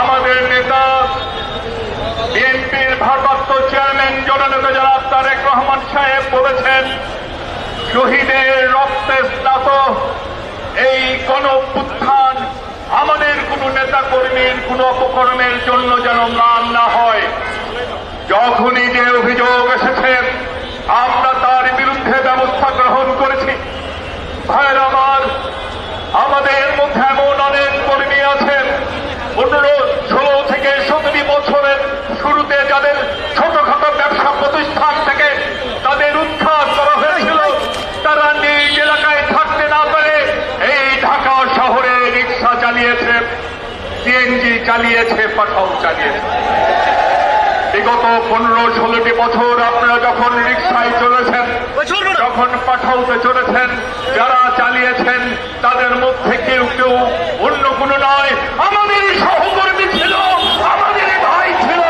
আমাদের নেতা, বিএনপির ভারপ্রাপ্ত চেয়ারম্যান জননেতা জনাব তারেক রহমান সাহেব বলেছেন, শহীদের রক্তে স্নাত, এই গণ উত্থান আমাদের কোন নেতা কর্মীর কোনো অপকর্মের জন্য যেন ম্লান না হয়। যখনই যে অভিযোগ এসেছে, আমরা তার বিরুদ্ধে ব্যবস্থা গ্রহণ করেছি। ভাইয়ের সিএনজি চালিয়েছে, পাঠাও, চালিয়েছে। বিগত পনেরো ষোলোটি বছর আপনারা যখন রিক্সায় চলেছেন, যখন পাঠাউতে চলেছেন, যারা চালিয়েছেন, তাদের মধ্যে কেউ কেউ অন্য কোনো নয় আমাদেরই সহকর্মী ছিল আমাদেরই ভাই ছিল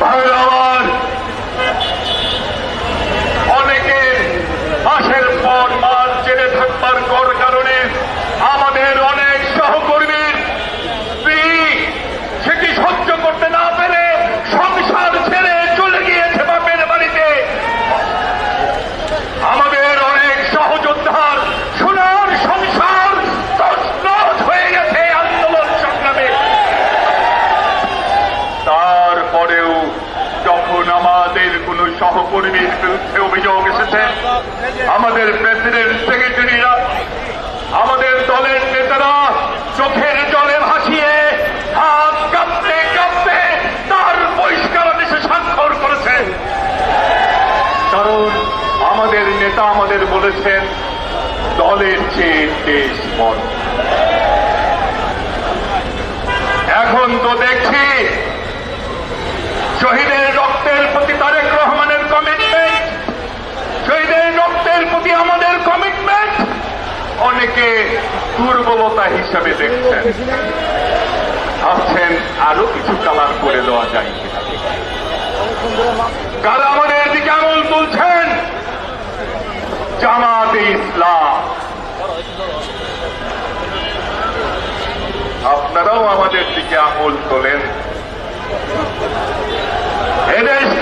ভাইরা আমার অনেকে মাসের পর মাস জেলে থাকবার কর কারণে আমাদের অনেক সহকর্মীর স্ত্রী সেটি সহ্য করতে না পেরে সংসার ছেড়ে চলে গিয়েছে বাপের বাড়িতে আমাদের অনেক সহযোদ্ধার সোনার সংসার তছনছ হয়ে গেছে আন্দোলন সংগ্রামে তারপরেও যখন আমাদের কোন সহকর্মীর বিরুদ্ধে অভিযোগ এসেছে। আমাদের প্রেসিডেন্ট সেক্রেটারিরা, আমাদের দলের নেতারা চোখের জলে ভাসিয়ে হাত কাঁপতে কাঁপতে তার পরিষ্কার দেশে স্বাক্ষর করেছে। কারণ আমাদের নেতা আমাদের বলেছেন, দলের চেয়ে দেশ বড়। এখন তো দেখছি, শহীদের দুর্বলতা হিসাবে দেখছেন। ভাবছেন আরও কিছু কালার করে দেওয়া যায়। কারা আমাদের দিকে আমল তুলছেন। জামাতে ইসলাম। আপনারাও আমাদের দিকে আমল তোলেন। এদেশ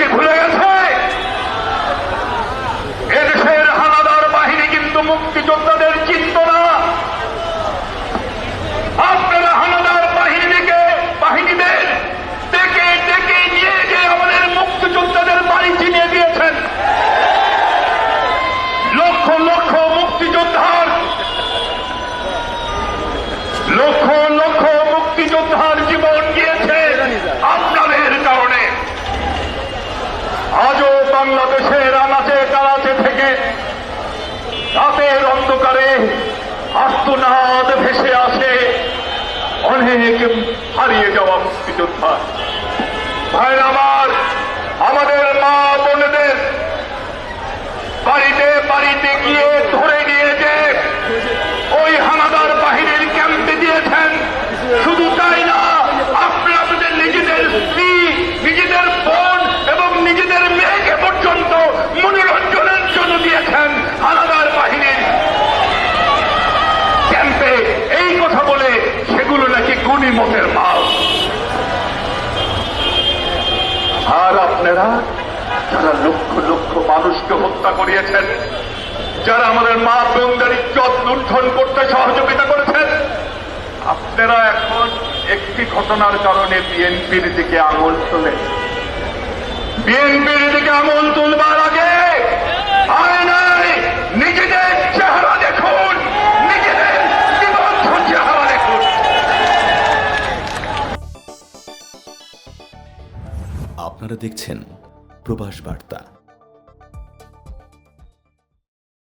রাতের অন্ধকারে আর্তনাদ ভেসে আসে। অনেক হারিয়ে যাওয়া মুক্তিযোদ্ধা। ভাই আমার, আমাদের মা বোনদের বাড়িতে বাড়িতে গিয়ে ধরে যারা লক্ষ লক্ষ মানুষকে হত্যা করিয়েছেন, যারা আমাদের মা বোনদের ইজ্জত লুণ্ঠন করতে সহযোগিতা করেছেন, আপনারা এখন একটি ঘটনার কারণে বিএনপির দিকে আঙুল তোলেন। বিএনপির দিকে আঙুল তুলবার আগে নিজেদের চেহারা দেখুন। আপনারা দেখছেন প্রবাস বার্তা।